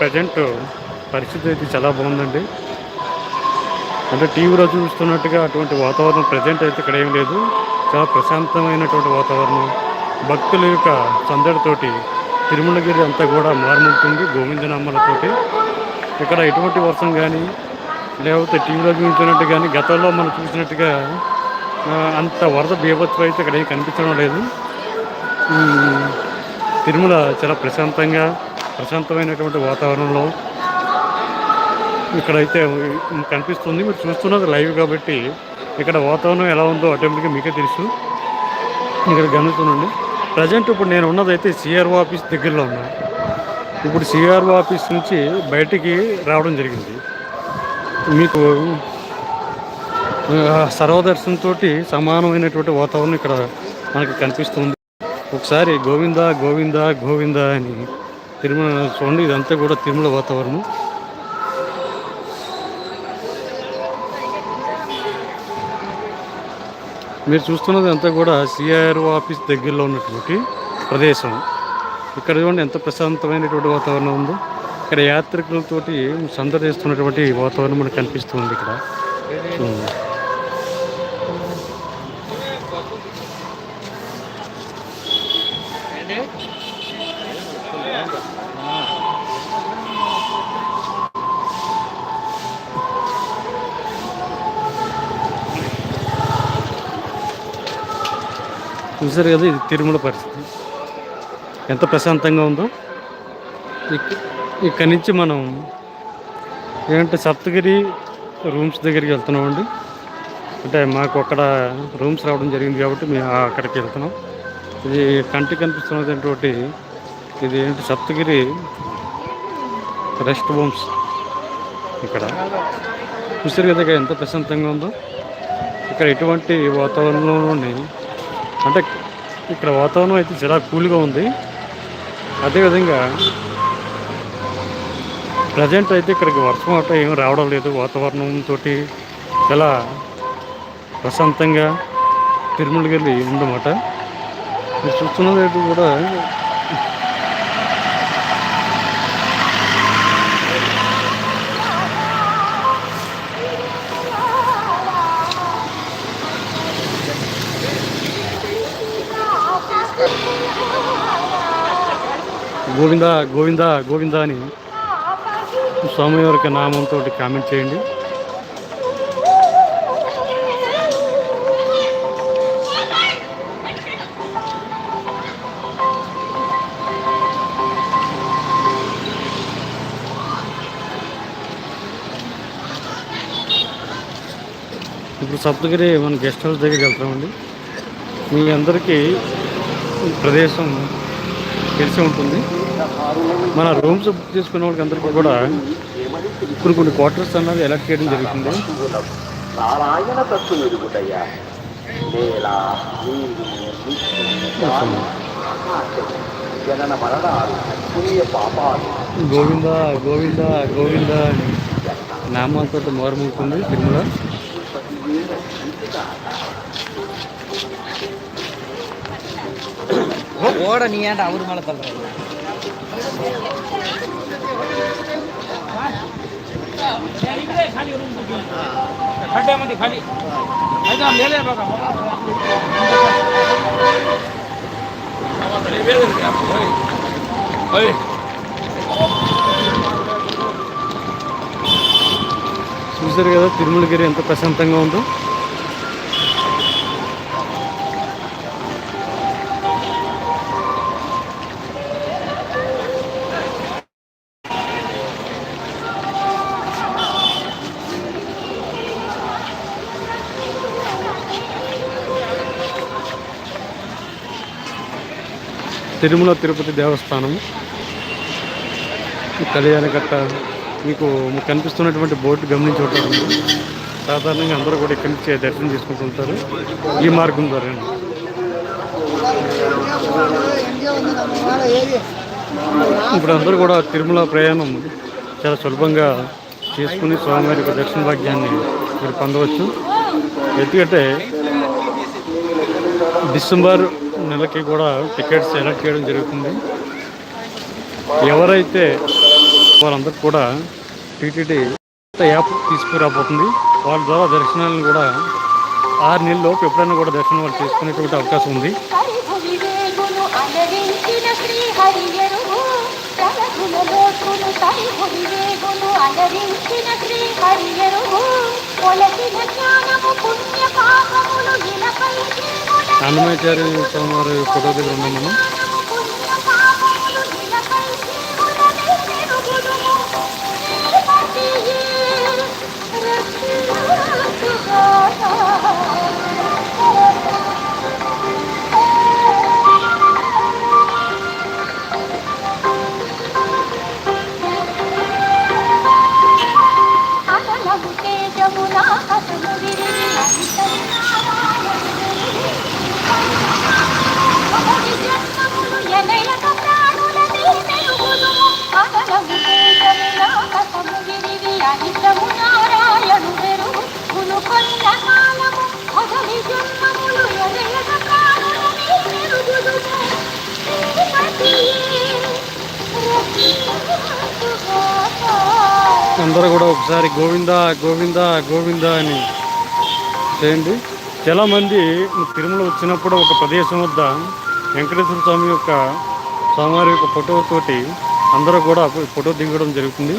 Present పరిస్థితి అయితే చాలా బాగుందండి. అంటే టీవీలో చూస్తున్నట్టుగా అటువంటి వాతావరణం ప్రజెంట్ అయితే ఇక్కడ ఏం లేదు. చాలా ప్రశాంతమైనటువంటి వాతావరణం. భక్తుల యొక్క సందడితోటి తిరుమలగిరి అంతా కూడా మారుమూలుతుంది గోవిందనామాలతోటి. ఇక్కడ ఎటువంటి వర్షం కానీ లేకపోతే టీవీలో చూపించినట్టు కానీ గతంలో మనం చూసినట్టుగా అంత వరద బీభత్సం అయితే ఇక్కడ ఏం కనిపించడం లేదు. తిరుమల చాలా ప్రశాంతంగా ప్రశాంతమైనటువంటి వాతావరణంలో ఇక్కడైతే కనిపిస్తుంది. మీరు చూస్తున్నది లైవ్ కాబట్టి ఇక్కడ వాతావరణం ఎలా ఉందో ఆటోమేటిక్గా మీకే తెలుసు. ఇక్కడ గమనిస్తున్నాండి ప్రజెంట్ ఇప్పుడు నేను ఉన్నదైతే సిఆర్ఓ ఆఫీస్ దగ్గరలో ఉన్నాను ఇప్పుడు సిఆర్ఓ ఆఫీస్ నుంచి బయటికి రావడం జరిగింది. మీకు సర్వదర్శనంతో సమానమైనటువంటి వాతావరణం ఇక్కడ మనకి కనిపిస్తుంది. ఒకసారి గోవింద గోవింద గోవింద అని తిరుమల చూడండి ఇదంతా కూడా తిరుమల వాతావరణం. మీరు చూస్తున్నది అంతా కూడా సిఆర్ఓ ఆఫీస్ దగ్గరలో ఉన్నటువంటి ప్రదేశం. ఇక్కడ చూడండి ఎంత ప్రశాంతమైనటువంటి వాతావరణం ఉందో. ఇక్కడ యాత్రికులతోటి సందర్శిస్తున్నటువంటి వాతావరణం మనకు కనిపిస్తుంది ఇక్కడ. చూసారు కదా ఇది తిరుమల పరిస్థితి. ఎంత ప్రశాంతంగా ఉందో. ఇక్- ఇక్కడి నుంచి మనం ఏంటంటే సప్తగిరి రూమ్స్ దగ్గరికి వెళ్తున్నామండి. అంటే మాకు అక్కడ రూమ్స్ రావడం జరిగింది కాబట్టి మేము అక్కడికి వెళ్తున్నాం. ఇది కంటికి కనిపిస్తున్నటువంటి ఇది ఏంటి సప్తగిరి రెస్ట్ హోమ్స్ ఇక్కడ. చూసారు కదా ఇక్కడ ఎంత ప్రశాంతంగా ఉందో. ఇక్కడ ఎటువంటి వాతావరణంలోని అంటే ఇక్కడ వాతావరణం అయితే చాలా కూల్గా ఉంది. అదేవిధంగా ప్రజెంట్ అయితే ఇక్కడికి వర్షం అట్లా ఏం రావడం లేదు. వాతావరణంతో చాలా ప్రశాంతంగా తిరుమలగిరి ఉందన్నమాట. మీరు చూస్తున్నది అయితే కూడా గోవింద గోవింద గోవింద అని స్వామి యొక్క నామంతో కామెంట్ చేయండి. ఇప్పుడు సప్తగిరి మన గెస్ట్ హౌస్ దగ్గరికి వెళ్తామండి. మీ అందరికీ ప్రదేశం తెలిసి ఉంటుంది. మన రూమ్స్ బుక్ చేసుకున్న వాళ్ళకి అందరికీ కూడా కొన్ని కొన్ని క్వార్టర్స్ అన్నది ఎలక్ట్ చేయడం జరుగుతుంది నారాయణ తత్వ ఎదుగుటయ్యా జనన మరణాలు పుణ్య పాపాలు గోవింద గోవింద గోవింద నామాంతో మోరమవుతుంది తిరుమల ஓட நீ ஏன்டா அவரு மேலே தள்ளுறது खड्ड्यामध्ये ತಿರುಮಲಗಿರಿ ಅಂತ ಪ್ರಶಾಂತಂಗ ಒಂದು తిరుమల తిరుపతి దేవస్థానం. ఈ కళ్యాణకట్ట మీకు కనిపిస్తున్నటువంటి బోర్డు గమనించుకుంటారు సాధారణంగా అందరూ కూడా ఇక్కడి నుంచి దర్శనం చేసుకుంటుంటారు ఈ మార్గం ద్వారా. ఇప్పుడు అందరూ కూడా తిరుమల ప్రయాణం చాలా సులభంగా చేసుకుని స్వామివారి యొక్క దర్శన భాగ్యాన్ని మీరు పొందవచ్చు. ఎందుకంటే డిసెంబర్ నెలకి కూడా టికెట్స్ ఎలక్ట్ చేయడం జరుగుతుంది? ఎవరైతే వాళ్ళందరూ కూడా టీటీడీ యాప్ తీసుకురాబోతుంది. వాళ్ళ ద్వారా దర్శనాలను కూడా ఆరు నెలల్లోపు ఎప్పుడైనా కూడా దర్శనం వాళ్ళు చేసుకునేటువంటి అవకాశం ఉంది. జ్ఞానము పుణ్య జీవుల అన్నమాచార్య స్వామి వారి ఫోటో దగ్గర ఉన్నాం మనం జ్ఞానము అందరూ కూడా ఒకసారి గోవింద గోవింద గోవింద అని చేయండి. చాలామంది తిరుమల వచ్చినప్పుడు ఒక ప్రదేశం వద్ద వెంకటేశ్వర స్వామి యొక్క స్వామివారి యొక్క ఫోటోతోటి అందరూ కూడా ఫోటో దిగడం జరుగుతుంది.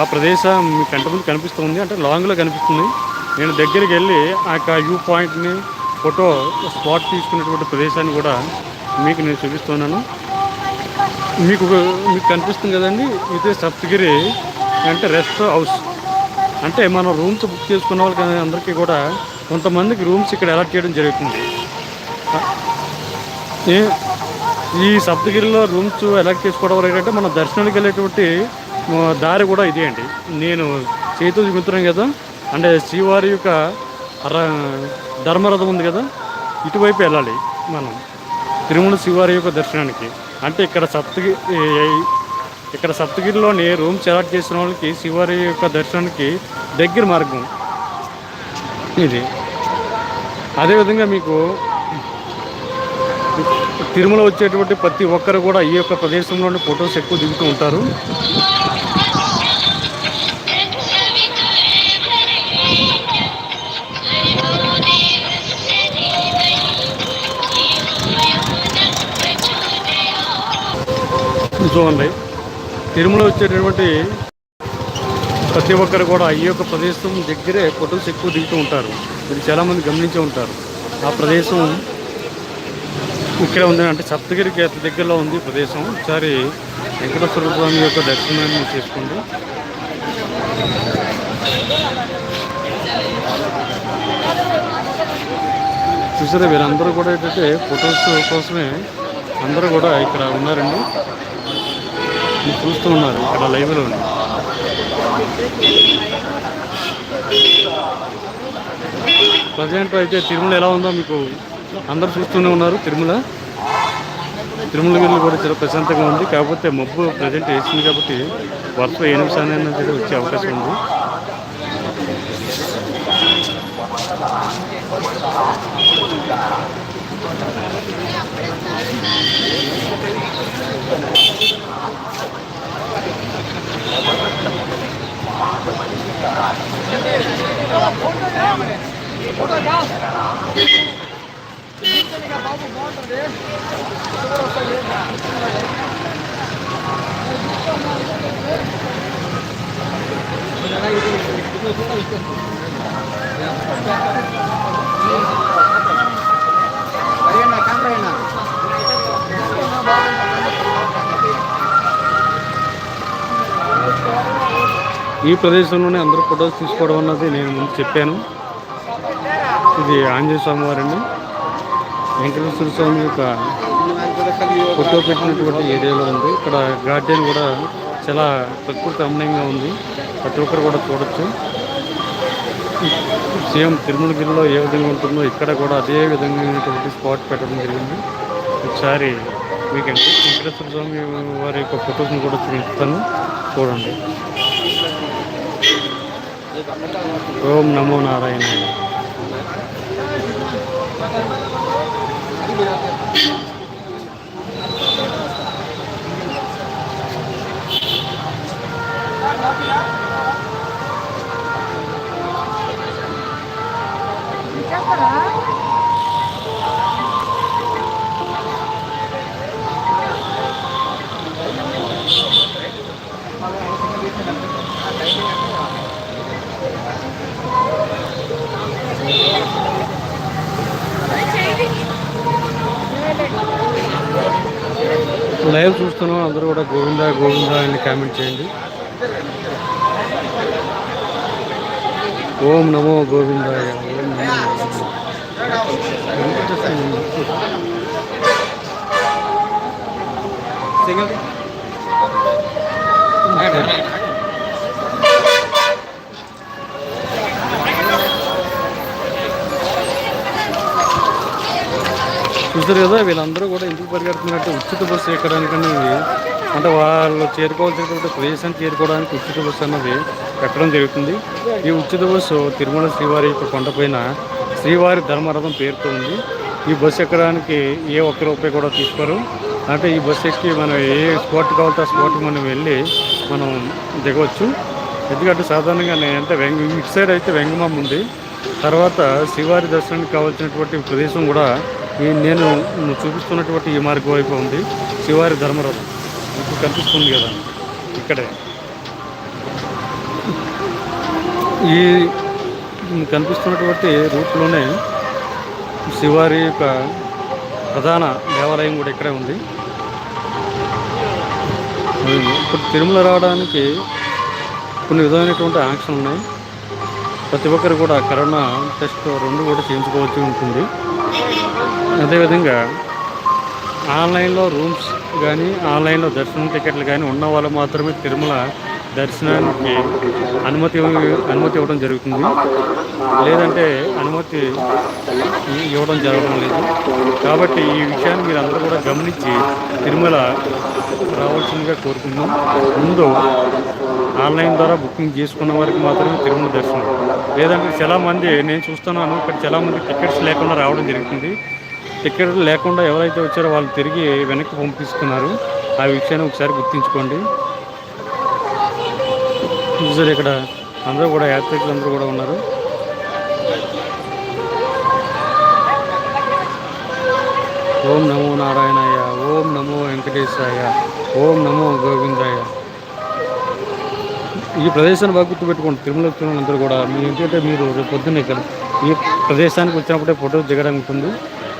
ఆ ప్రదేశం మీ కంట ముందు కనిపిస్తుంది అంటే లాంగ్లో కనిపిస్తుంది. నేను దగ్గరికి వెళ్ళి ఆ యొక్క వ్యూ పాయింట్ని ఫోటో స్పాట్ తీసుకున్నటువంటి ప్రదేశాన్ని కూడా మీకు నేను చూపిస్తున్నాను. మీకు మీకు కనిపిస్తుంది కదండి? ఇది సప్తగిరి అంటే రెస్ట్ హౌస్ అంటే మనం రూమ్స్ బుక్ చేసుకున్న వాళ్ళకి అందరికీ కూడా కొంతమందికి రూమ్స్ ఇక్కడ అలాట్ చేయడం జరుగుతుంది. ఈ సప్తగిరిలో రూమ్స్ ఎలక్ట్ చేసుకోవడం వల్ల ఏంటంటే మన దర్శనానికి వెళ్ళేటువంటి దారి కూడా ఇదే అండి. నేను చేతులు చూపుతున్నాను కదా అంటే శ్రీవారి యొక్క ధర్మరథం ఉంది కదా ఇటువైపు వెళ్ళాలి మనం. తిరుమల శ్రీవారి యొక్క దర్శనానికి. అంటే ఇక్కడ సప్తగిరి ఇక్కడ సప్తగిరిలోని రూమ్ అలాట్ చేసిన వాళ్ళకి శివారి యొక్క దర్శనానికి దగ్గర మార్గం. ఇది. అదేవిధంగా మీకు తిరుమల వచ్చేటువంటి ప్రతి ఒక్కరు కూడా ఈ యొక్క ప్రదేశంలోని ఫొటోస్ ఎక్కువ దిగుతూ ఉంటారు. చూడండి. తిరుమల వచ్చేటటువంటి ప్రతి ఒక్కరు కూడా ఈ యొక్క ప్రదేశం దగ్గరే ఫొటోస్ ఎక్కువ దిగుతూ ఉంటారు. ఇది చాలామంది గమనించే ఉంటారు. ఆ ప్రదేశం ఇక్కడ ఉంది అంటే సప్తగిరికి అతి దగ్గరలో ఉంది ప్రదేశం. ఒకసారి వెంకటేశ్వర స్వామి యొక్క దర్శనాన్ని చేసుకోండి. చూసారా వీరందరూ కూడా ఏంటంటే ఫొటోస్ కోసమే అందరూ కూడా ఇక్కడ ఉన్నారండి. మీరు చూస్తూ ఉన్నారు ఇక్కడ లైవ్లో. ఉంది ప్రజెంట్ అయితే తిరుమల ఎలా ఉందో మీకు అందరు చూస్తూనే ఉన్నారు తిరుమల. తిరుమల గిరి కూడా చాలా ప్రశాంతంగా ఉంది. కాకపోతే మబ్బు ప్రజెంట్ వేసింది కాబట్టి వర్షం ఏ నిమిషాన్ని వచ్చే అవకాశం ఉంది. బాబు బాగుంటుంది ఇది ఈ ప్రదేశంలోనే అందరూ ఫొటోస్ తీసుకోవడం అన్నది నేను ముందు చెప్పాను. ఇది ఆంజనేయ స్వామి వారండి. వెంకటేశ్వర స్వామి యొక్క ఫోటో పెట్టినటువంటి ఏరియాలో ఉంది. ఇక్కడ గార్డెన్ కూడా చాలా ప్రకృతి రమణీయంగా ఉంది. ప్రతి ఒక్కరు కూడా చూడొచ్చు. సేమ్ తిరుమలగిరిలో ఏ విధంగా ఉంటుందో ఇక్కడ కూడా అదే విధమైనటువంటి స్పాట్ పెట్టడం జరిగింది. ఒకసారి మీకు వెంకటేశ్వర స్వామి వారి యొక్క ఫొటోస్ని కూడా చూపిస్తాను. చూడండి. ఓం నమో నారాయణ Yeah. చూస్తున్నాం. అందరూ కూడా గోవిందా గోవిందా అని కామెంట్ చేయండి. ఓం నమో గోవిందాయ ఓం నమో చూసారు కదా వీళ్ళందరూ కూడా ఎందుకు పరిగెడుతున్నట్టు ఉచిత బస్సు ఎక్కడానికని అంటే వాళ్ళు చేరుకోవాల్సినటువంటి ప్రదేశాన్ని చేరుకోవడానికి ఉచిత బస్సు అన్నది ఎక్కడం జరుగుతుంది. ఈ ఉచిత బస్సు తిరుమల శ్రీవారి యొక్క కొండపైన శ్రీవారి ధర్మరథం పేరుతో ఉంది. ఈ బస్సు ఎక్కడానికి ఏ ఒక్క రూపాయి కూడా తీసుకోరు. అంటే ఈ బస్సు ఎక్కి మనం ఏ స్పాట్ కావాలంటే ఆ స్పాట్కి మనం వెళ్ళి మనం దిగవచ్చు. ఎందుకంటే సాధారణంగానే అంటే వెంగ ఇటు సైడ్ అయితే వెంగమామ ఉంది. తర్వాత శ్రీవారి దర్శనానికి కావాల్సినటువంటి ప్రదేశం కూడా ఈ నేను చూపిస్తున్నటువంటి ఈ మార్గం వైపు ఉంది. శివారి ధర్మరథం. ఇప్పుడు కనిపిస్తుంది కదా. ఇక్కడే. ఈ కనిపిస్తున్నటువంటి రూట్లోనే శివారి యొక్క ప్రధాన దేవాలయం కూడా ఇక్కడే ఉంది. ఇప్పుడు తిరుమల రావడానికి కొన్ని విధమైనటువంటి ఆంక్షలు ఉన్నాయి. ప్రతి ఒక్కరు కూడా కరోనా టెస్ట్ రెండు కూడా చేయించుకోవాల్సి ఉంటుంది. అదేవిధంగా ఆన్లైన్లో రూమ్స్ కానీ ఆన్లైన్లో దర్శనం టికెట్లు కానీ ఉన్న వాళ్ళు మాత్రమే తిరుమల దర్శనానికి అనుమతి అనుమతి ఇవ్వడం జరుగుతుంది. లేదంటే అనుమతి ఇవ్వడం జరగడం లేదు. కాబట్టి ఈ విషయాన్ని మీరు అందరూ కూడా గమనించి తిరుమల రావాల్సిందిగా కోరుకుందాం ముందు ఆన్లైన్ ద్వారా బుకింగ్ చేసుకున్న వారికి మాత్రమే తిరుమల దర్శనం. లేదంటే చాలామంది నేను చూస్తున్నాను ఇక్కడ చాలామంది టికెట్స్ లేకుండా రావడం జరుగుతుంది. టికెట్ లేకుండా ఎవరైతే వచ్చారో వాళ్ళు తిరిగి వెనక్కి పంపిస్తున్నారు. ఆ విషయాన్ని ఒకసారి గుర్తించుకోండి. చూసారు ఇక్కడ అందరూ కూడా యాత్రికులు అందరూ కూడా ఉన్నారు. ఓం నమో నారాయణాయ ఓం నమో వెంకటేశాయ ఓం నమో గోవిందాయ. ఈ ప్రదేశాన్ని బాగా గుర్తుపెట్టుకోండి. తిరుమల తిరుమలందరూ అందరూ కూడా. మీ ఏంటంటే మీరు రేపు పొద్దున్న ఇక్కడ ఈ ప్రదేశానికి వచ్చినప్పుడే ఫోటో దిగడం ఉంటుంది.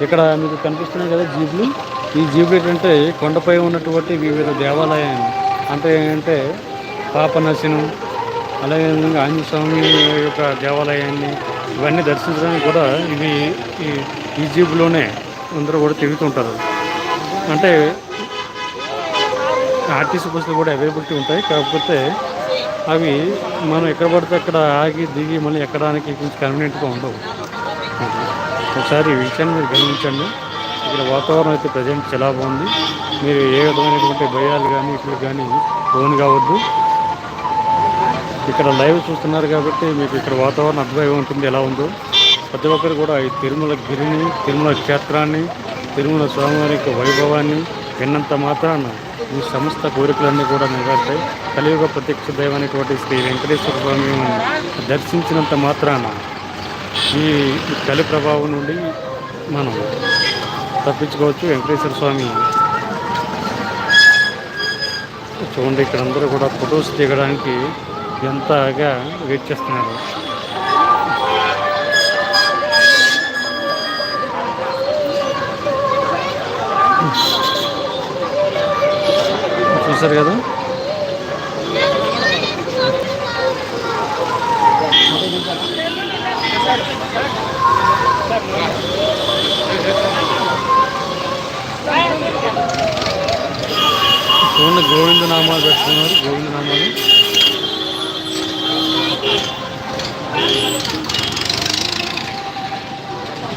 ఇక్కడ మీకు కనిపిస్తున్నాయి కదా జీబులు. ఈ జీబులు ఏంటంటే కొండపై ఉన్నటువంటి వివిధ దేవాలయాన్ని అంటే ఏంటంటే పాపనశనం అలాగే విధంగా ఆంజనేయ స్వామి యొక్క దేవాలయాన్ని ఇవన్నీ దర్శించడానికి కూడా ఇవి ఈ ఈ జీబులోనే అందరూ కూడా తిరుగుతుంటారు. అంటే ఆర్టీసీ బస్సులు కూడా అవైలబిలిటీ ఉంటాయి. కాకపోతే అవి మనం ఎక్కడ పడితే అక్కడ ఆగి దిగి మళ్ళీ ఎక్కడానికి కొంచెం కన్వీనియంట్గా ఉండవు. ఒకసారి ఈ విషయాన్ని మీరు గమనించండి. ఇక్కడ వాతావరణం అయితే ప్రజెంట్ చాలా బాగుంది. మీరు ఏ విధమైనటువంటి భయాలు కానీ ఇట్లు కానీ లోన్ కావద్దు. ఇక్కడ లైవ్ చూస్తున్నారు కాబట్టి మీకు ఇక్కడ వాతావరణం అర్థమై ఉంటుంది ఎలా ఉందో. ప్రతి ఒక్కరు కూడా ఈ తిరుమల గిరిని తిరుమల క్షేత్రాన్ని తిరుమల స్వామివారి యొక్క వైభవాన్ని విన్నంత మాత్రాన ఈ సమస్త కోరికలన్నీ కూడా నెరవేరుతాయి. కలియుగ ప్రత్యక్ష దైవమైనటువంటి శ్రీ వెంకటేశ్వర స్వామిని దర్శించినంత మాత్రాన ఈ కలి ప్రభావం నుండి మనం తప్పించుకోవచ్చు. వెంకటేశ్వర స్వామి చూడండి ఇక్కడ అందరూ కూడా ఫొటోస్ దిగడానికి ఎంతగా వెయిట్ చేస్తున్నారు. చూసారు కదా? చూడండి గోవింద నామాలు పెట్టుకున్నారు. గోవింద నామాలు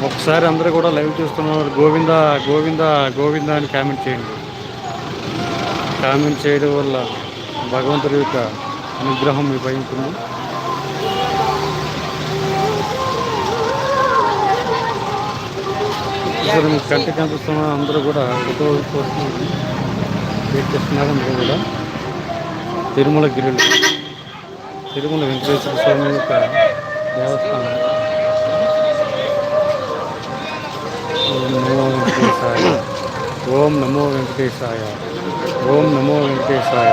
ఒకసారి అందరూ కూడా లైవ్ చూస్తున్నారు. గోవింద గోవింద గోవింద అని కామెంట్ చేయండి. కామెంట్ చేయడం వల్ల భగవంతుడి యొక్క అనుగ్రహం మీపై ఉంటుంది. కంటి కనిపిస్తున్న అందరూ కూడా ఫోటో వెయిట్ చేస్తున్నారు అందరూ కూడా తిరుమల గిరిలు తిరుమల వెంకటేశ్వర స్వామి యొక్క దేవస్థానం. ఓం నమో వెంకటేశాయ. ఓం నమో వెంకటేశాయ. ఓం నమో వెంకటేశాయ.